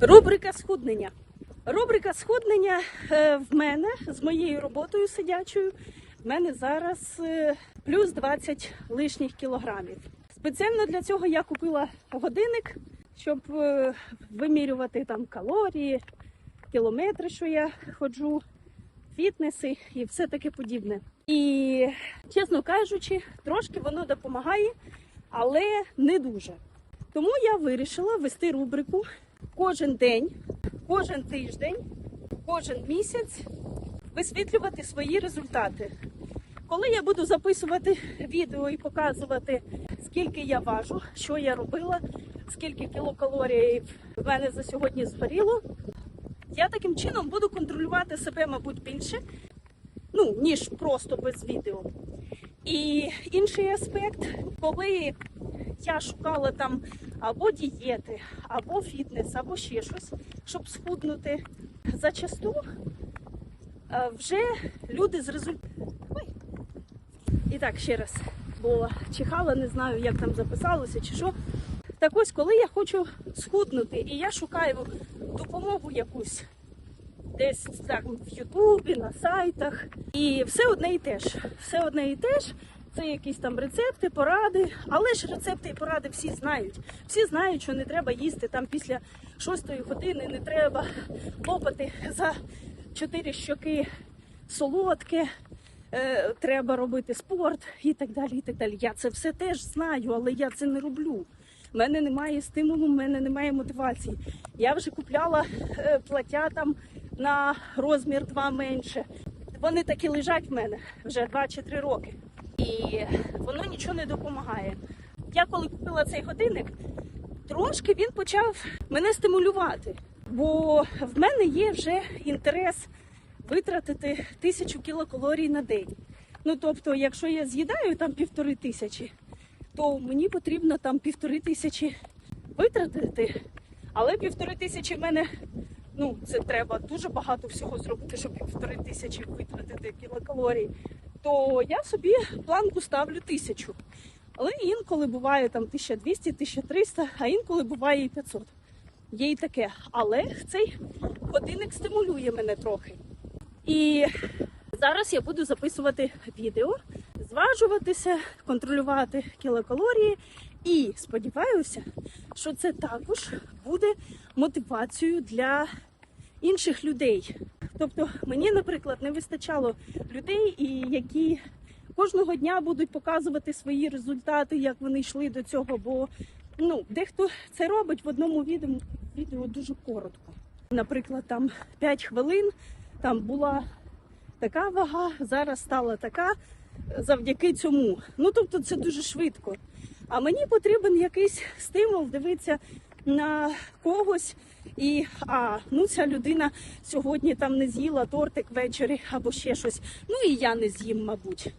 Рубрика схуднення. Рубрика схуднення е, в мене з моєю роботою сидячою. В мене зараз е, плюс 20 лишніх кілограмів. Спеціально для цього я купила годинник, щоб е, вимірювати там калорії, кілометри, що я ходжу, фітнеси і все таке подібне. І чесно кажучи, трошки воно допомагає, але не дуже. Тому я вирішила вести рубрику кожен день, кожен тиждень, кожен місяць висвітлювати свої результати. Коли я буду записувати відео і показувати, скільки я важу, що я робила, скільки кілокалорій в мене за сьогодні згоріло, я таким чином буду контролювати себе, мабуть, більше, ну, ніж просто без відео. І інший аспект, коли я шукала там або дієти, або фітнес, або ще щось, щоб схуднути, зачасту е, вже люди з результатом. І так, ще раз, бо чихала, не знаю, як там записалося чи що. Так ось, коли я хочу схуднути, і я шукаю допомогу якусь десь так в Ютубі, на сайтах. І все одне і те. Все одне і те ж. Це якісь там рецепти, поради. Але ж рецепти і поради всі знають. Всі знають, що не треба їсти там після шостої години, не треба лопати за чотири щоки солодке. е, Треба робити спорт і так далі. І так далі. Я це все теж знаю, але я це не роблю. У мене немає стимулу, в мене немає мотивації. Я вже купляла е, плаття там на розмір 2 менше. Вони такі лежать в мене вже 2 чи 3 роки. І воно нічого не допомагає. Я коли купила цей годинник, трошки він почав мене стимулювати. Бо в мене є вже інтерес витратити тисячу кілокалорій на день. Ну тобто, якщо я з'їдаю там півтори тисячі, то мені потрібно там півтори тисячі витратити. Але півтори тисячі в мене, ну це треба дуже багато всього зробити, щоб півтори тисячі витратити кілокалорій. То я собі планку ставлю тисячу. Але інколи буває там 1200, 1300, а інколи буває і 500. Є і таке. Але цей годинник стимулює мене трохи. І зараз я буду записувати відео, зважуватися, контролювати кілокалорії. І сподіваюся, що це також буде мотивацією для інших людей. Тобто мені, наприклад, не вистачало людей, які кожного дня будуть показувати свої результати, як вони йшли до цього. Бо ну, дехто це робить в одному відео, відео дуже коротко. Наприклад, там 5 хвилин там була така вага, зараз стала така завдяки цьому. Ну тобто це дуже швидко. А мені потрібен якийсь стимул дивитися на когось. І а ну ця людина сьогодні там не з'їла тортик ввечері або ще щось. Ну і я не з'їм, мабуть.